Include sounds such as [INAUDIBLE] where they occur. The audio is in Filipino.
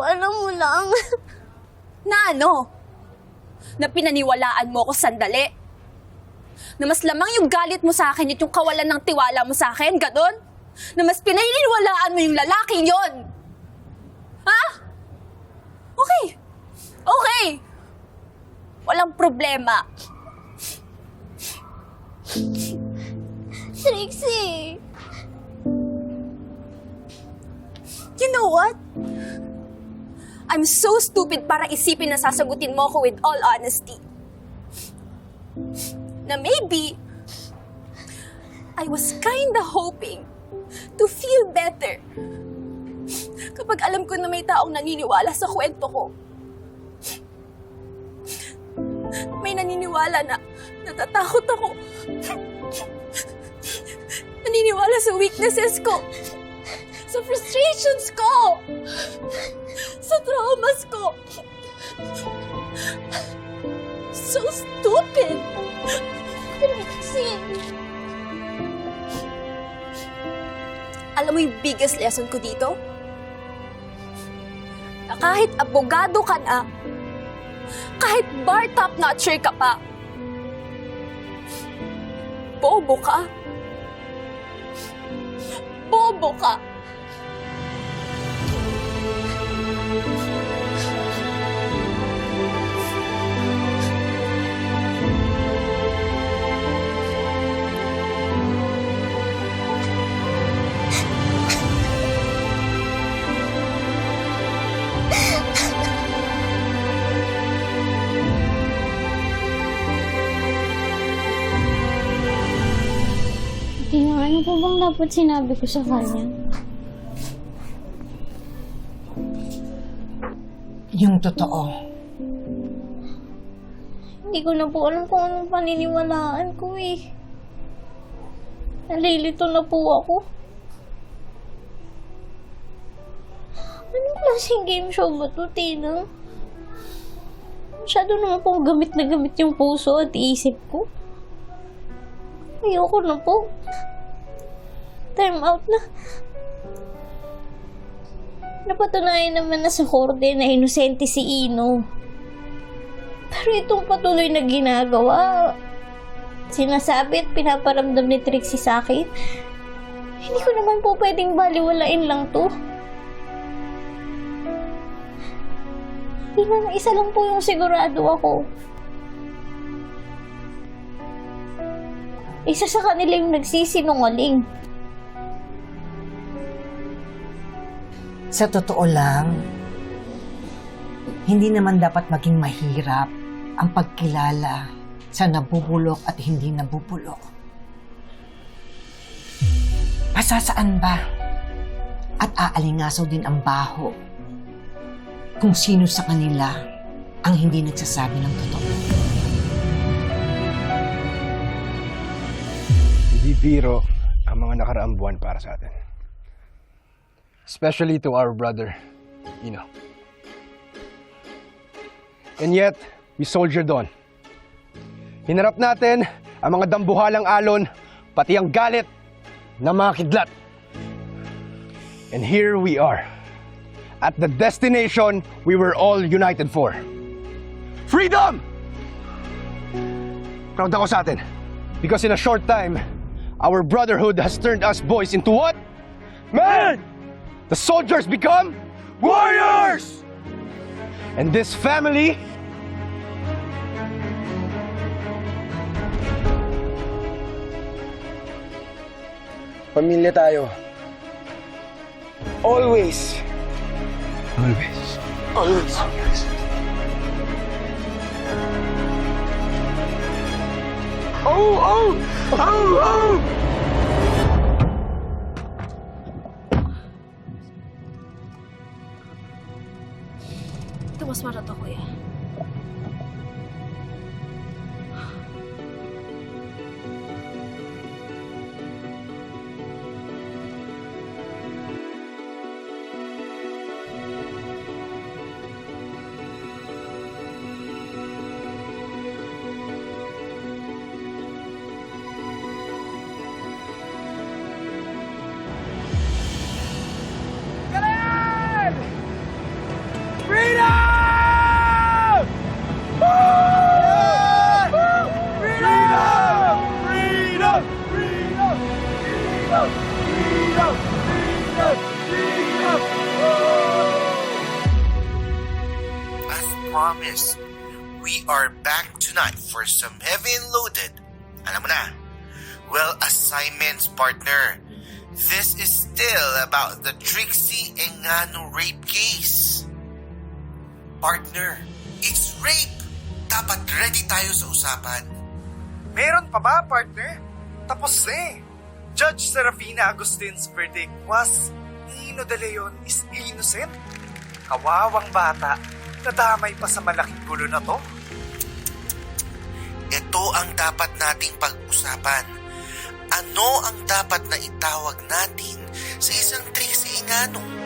alam mo lang. [LAUGHS] Na ano? Na pinaniwalaan mo ako sandali? Na mas lamang yung galit mo sa akin at yung kawalan ng tiwala mo sa akin, ganon? Na mas pinaniniwalaan mo yung lalaking yon? Ha? Okay. Okay. Walang problema. Trixie! You know what? I'm so stupid para isipin na sasagutin mo ako with all honesty. Na maybe, I was kinda hoping to feel better kapag alam ko na may taong naniniwala sa kwento ko. May naniniwala na natatakot ako. Naniniwala sa weaknesses ko. Sa frustrations ko. Sa traumas ko. So stupid. Trixie! Alam mo yung biggest lesson ko dito? Na kahit abogado ka na, kahit bar top notcher ka pa, bobo ka. Bobo ka. Tina, ano po bang dapat sinabi ko sa kanya? Yung totoo. Hindi ko na po alam kung anong paniniwalaan ko eh. Nalilito na po ako. Anong klaseng game show ba to, Tina? Masyado naman pong gamit na gamit yung puso at isip ko. Ayoko na po. Time out na. Napatunayan naman na sa korte na inosente si Ino. Pero itong patuloy na ginagawa, sinasabi at pinaparamdam ni Trixie sa akin, hindi ko naman po pwedeng baliwalain lang to. Tingnan, isa lang po yung sigurado ako. Isa sa kanila yung nagsisinungaling. Sa totoo lang, hindi naman dapat maging mahirap ang pagkilala sa nabubulok at hindi nabubulok. Pasasaan ba? At aalingasaw din ang baho kung sino sa kanila ang hindi nagsasabi ng totoo. Hindi biro ang mga nakaraang buwan para sa atin. Especially to our brother, Ino. And yet, we soldiered on. Hinarap natin ang mga dambuhalang alon, pati ang galit ng mga kidlat. And here we are, at the destination we were all united for. Freedom! Proud ako sa atin. Because in a short time, our brotherhood has turned us boys into what? Men! The soldiers become warriors! And this family Pamilya tayo. Always. Always. Always. Oh, oh! Oh, oh! Tumas marot ako ya. Promise, we are back tonight for some heavy and loaded. Alam mo na, well, assignments, partner. This is still about the Trixie Engano rape case. Partner, it's rape! Dapat ready tayo sa usapan. Meron pa ba, partner? Tapos eh. Judge Serafina Agustin's verdict was Nino De Leon is innocent. Kawawang bata, nadamay pa sa malaking gulo na to. Ito ang dapat nating pag-usapan. Ano ang dapat na itawag natin sa isang Trixie Engano?